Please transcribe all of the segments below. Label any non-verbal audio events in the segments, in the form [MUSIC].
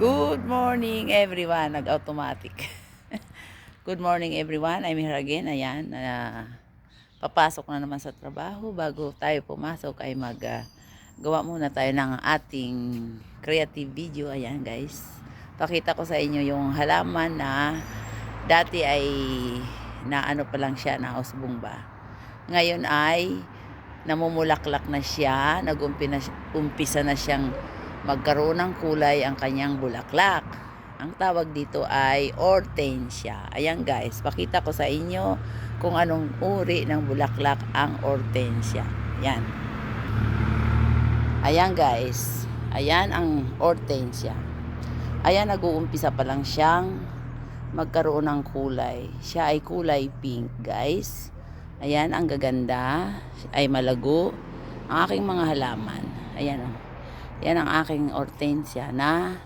Good morning everyone. Nag-automatic. [LAUGHS] Good morning everyone. I'm here again. Ayan. na papasok na naman sa trabaho. Bago tayo pumasok ay mag gawa muna tayo ng ating creative video. Ayan guys. Pakita ko sa inyo yung halaman na dati ay na ano pa lang siya na usbong ba. Ngayon ay namumulaklak na siya, nag-umpisa na siyang magkaroon ng kulay ang kanyang bulaklak. Ang tawag dito ay hortensia. Ayan guys, pakita ko sa inyo kung anong uri ng bulaklak ang hortensia. Yan. Ayan guys, ayan ang hortensia. Ayan, nag-uumpisa pa lang siyang magkaroon ng kulay. Siya ay kulay pink guys. Ayan, ang gaganda. Ay malago. Ang aking mga halaman. Ayan oh. Yan ang aking hortensia na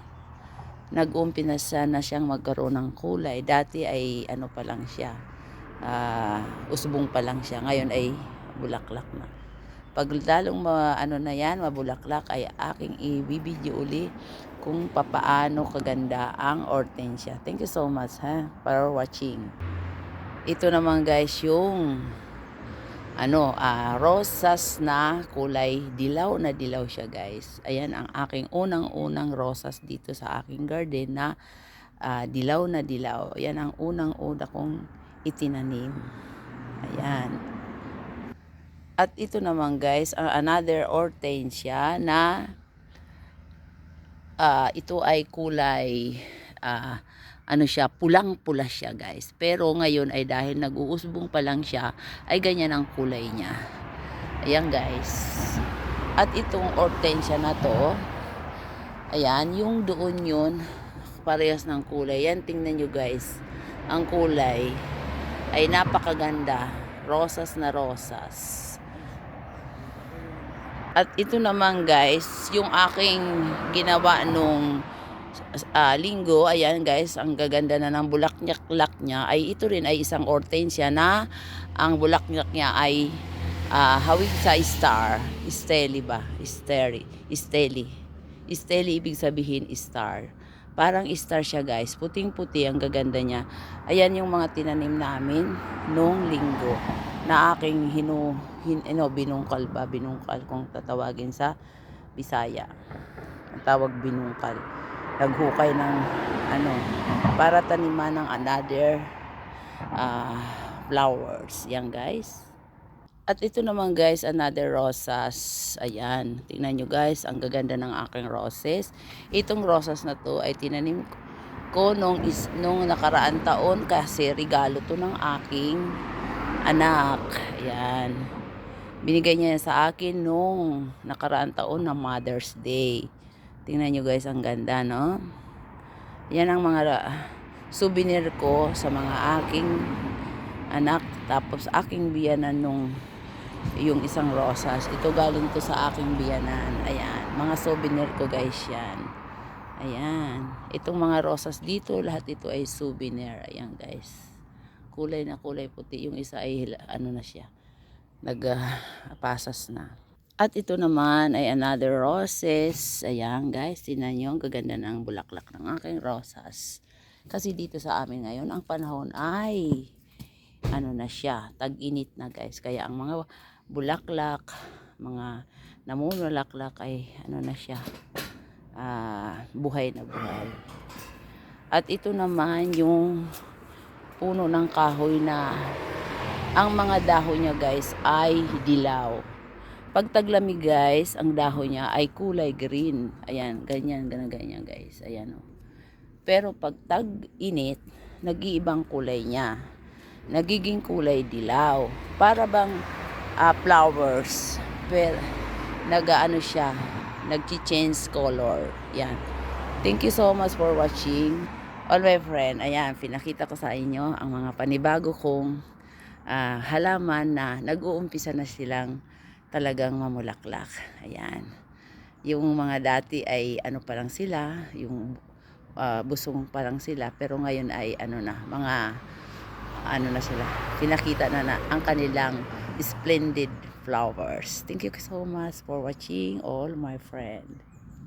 nag-umpisa na siyang magkaroon ng kulay. Dati ay ano pa lang siya. ah, usbong pa lang siya. Ngayon ay bulaklak na. Pag lalong ma, ano na yan, mabulaklak ay aking i-video uli kung papaano kaganda ang hortensia. Thank you so much ha for watching. Ito naman guys yung ano, ah, rosas na kulay dilaw na dilaw siya guys. Ayan ang aking unang-unang rosas dito sa aking garden na ah, dilaw na dilaw. Ayan ang unang-una kong itinanim. Ayan. At ito naman guys, ang another hortensia na ah, ito ay kulay ah, ano siya, pulang-pula siya guys. Pero ngayon ay dahil nag-uusbong pa lang siya, ay ganyan ang kulay niya. Ayan guys. At itong hortensia na to, ayan, yung doon yun, parehas ng kulay. Yan, tingnan nyo guys. Ang kulay ay napakaganda. Rosas na rosas. At ito naman guys, yung aking ginawa nung ah, linggo, ayan guys, ang gaganda na ng bulaklak niya ay ito rin ay isang hortensia na ang bulaklak niya ay ah, hawig sa star. Steli ba? Steli. Steli. Steli ibig sabihin star. Parang star siya guys. Puting-puti ang gaganda niya. Ayan yung mga tinanim namin nung linggo na aking hinu, hin, ano, binungkal ba? Binungkal kung tatawagin sa Bisaya. Ang tawag binungkal naghukay ng ano para taniman ng another ah, flowers. Yan guys. At ito naman guys another rosas. Ayan. Tingnan nyo guys ang gaganda ng aking roses. Itong rosas na to ay tinanim ko nung, is, nung nakaraan taon kasi regalo to ng aking anak. Ayan. Binigay niya sa akin nung nakaraan taon na Mother's Day Tingnan nyo guys, ang ganda, no? Yan ang mga souvenir ko sa mga aking anak. Tapos aking biyanan nung yung isang rosas. Ito galing to sa aking biyanan. Ayan, mga souvenir ko guys yan. Ayan. Itong mga rosas dito, lahat ito ay souvenir. Ayan guys. Kulay na kulay puti. Yung isa ay ano na siya. Nagpasas na. At ito naman ay another roses. Ayan guys, tinan nyo, gaganda ng bulaklak ng aking rosas. Kasi dito sa amin ngayon, ang panahon ay ano na siya, tag-init na guys. Kaya ang mga bulaklak, mga namumulaklak ay ano na siya, ah, buhay na buhay. At ito naman yung puno ng kahoy na ang mga dahon niya guys ay dilaw. Pag taglamig guys, ang dahon niya ay kulay green. Ayan, ganyan, ganyan, ganyan guys. Ayan o. Pero pag tag-init, nag-iibang kulay niya. Nagiging kulay dilaw. Para bang ah, flowers. Pero, nag-ano siya, nag-change color. Yan. Thank you so much for watching. All my friend, ayan, pinakita ko sa inyo ang mga panibago kong ah, halaman na nag-uumpisa na silang talagang mamulaklak. Ayan. Yung mga dati ay ano pa lang sila, yung ah, busong pa lang sila, pero ngayon ay ano na, mga ano na sila, pinakita na na ang kanilang splendid flowers. Thank you so much for watching all my friend.